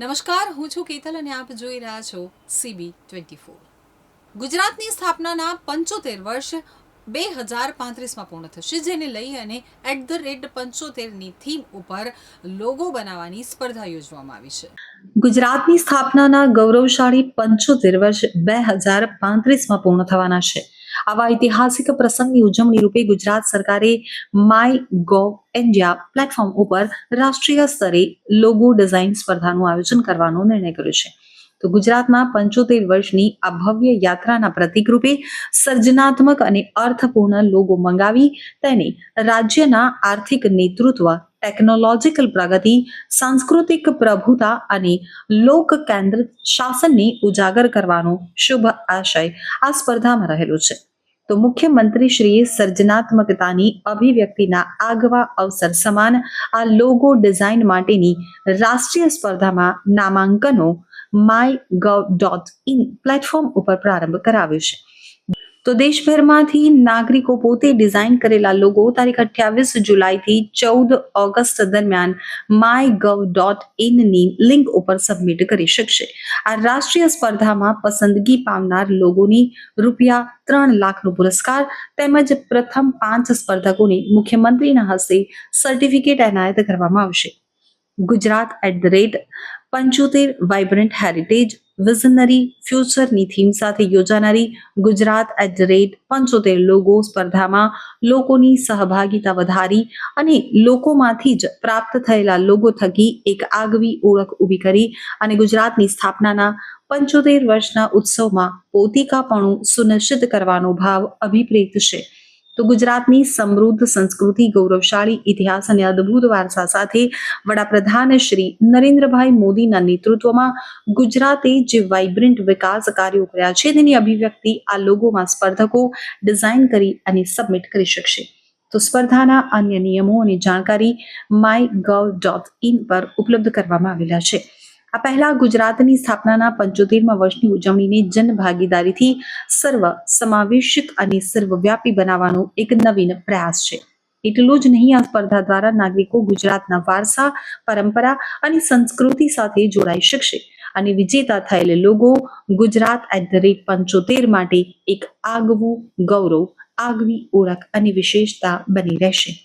નમસ્કાર, હું છું કેતલ અને આપ જોઈ રહ્યા છો સીબી ટ્વેન્ટી ફોર ગુજરાતની સ્થાપનાના પંચોતેર વર્ષ બે હજાર પાંત્રીસમાં પૂર્ણ થશે, જેને લઈ અને એટ ધ રેટ પંચોતેરની થીમ ઉપર લોગો બનાવવાની સ્પર્ધા યોજવામાં આવી છે. ગુજરાતની સ્થાપનાના ગૌરવશાળી પંચોતેર વર્ષ બે હજાર પાંત્રીસમાં પૂર્ણ થવાના છે. આવા ઐતિહાસિક પ્રસંગની ઉજવણી રૂપે ગુજરાત સરકારે માય ગોવ ઇન્ડિયા પ્લેટફોર્મ ઉપર રાષ્ટ્રીય સ્તરે લોગો ડિઝાઇન સ્પર્ધાનું આયોજન કરવાનો નિર્ણય કર્યો છે. તો ગુજરાતમાં પંચોતેર વર્ષની આ ભવ્ય યાત્રાના પ્રતિક રૂપે સર્જનાત્મક અને અર્થપૂર્ણ લોગો મંગાવી તેને રાજ્યના આર્થિક નેતૃત્વ ટેકનોલોજીકલ પ્રગતિ, સાંસ્કૃતિક પ્રભુતા અને લોક કેન્દ્રિત શાસનને ઉજાગર કરવાનો શુભ આશય આ સ્પર્ધામાં રહેલો છે. તો મુખ્યમંત્રીશ્રીએ સર્જનાત્મકતાની અભિવ્યક્તિના આગવા અવસર સમાન આ લોગો ડિઝાઇન માટેની રાષ્ટ્રીય સ્પર્ધામાં નામાંકનો my gov dot in platform ઉપર પ્રારંભ કરાવ્યો છે. તો દેશભરમાંથી નાગરિકો પોતે ડિઝાઇન કરેલા લોગો તારીખ અઠ્યાવીસ જુલાઈથી ચૌદ ઓગસ્ટ દરમિયાન માય ગવ ડોટ ઇનની લિંક ઉપર સબમિટ કરી શકશે. આ રાષ્ટ્રીય સ્પર્ધામાં પસંદગી પામનાર લોગોની રૂપિયા ત્રણ લાખનો પુરસ્કાર તેમજ પ્રથમ પાંચ સ્પર્ધકોને મુખ્યમંત્રીના હસ્તે સર્ટિફિકેટ એનાયત કરવામાં આવશે. ગુજરાત એટ ધ રેટ પંચોતેર વાઇબ્રન્ટ હેરિટેજ વિઝનરી ફ્યુચરની થીમ સાથે યોજાનારી ગુજરાત એટ ધ રેટ પંચોતેર લોગો સ્પર્ધામાં લોકોની સહભાગિતા વધારી અને લોકોમાંથી જ પ્રાપ્ત થયેલા લોગો થકી એક આગવી ઓળખ ઊભી કરી અને ગુજરાતની સ્થાપનાના પંચોતેર વર્ષના ઉત્સવમાં પોતિકાપણું સુનિશ્ચિત કરવાનો ભાવ અભિપ્રેત છે. તો ગુજરાતની સમૃદ્ધ સંસ્કૃતિ, ગૌરવશાળી ઇતિહાસ અને અદ્ભુત વારસા સાથે વડાપ્રધાન શ્રી નરેન્દ્રભાઈ મોદીના નેતૃત્વમાં ગુજરાતે જે વાઇબ્રન્ટ વિકાસ કાર્યો કર્યા છે, તેની અભિવ્યક્તિ આ લોગોમાં સ્પર્ધકો ડિઝાઇન કરી અને સબમિટ કરી શકશે. તો સ્પર્ધાના અન્ય નિયમો અને જાણકારી માય ગવ ડોટ ઇન પર ઉપલબ્ધ કરવામાં આવેલા છે. આ પહેલા ગુજરાતની સ્થાપનાના પંચોતેરમા વર્ષની ઉજવણીને જનભાગીદારીથી સર્વ સમાવેશક અને સર્વવ્યાપી બનાવવાનો એક નવીન પ્રયાસ છે. એટલું જ નહીં, આ સ્પર્ધા દ્વારા નાગરિકો ગુજરાતના વારસા, પરંપરા અને સંસ્કૃતિ સાથે જોડાઈ શકશે અને વિજેતા થયેલ logo Gujarat at the rate પંચોતેર માટે એક આગવું ગૌરવ, આગવી ઓળખ અને વિશેષતા બની રહેશે.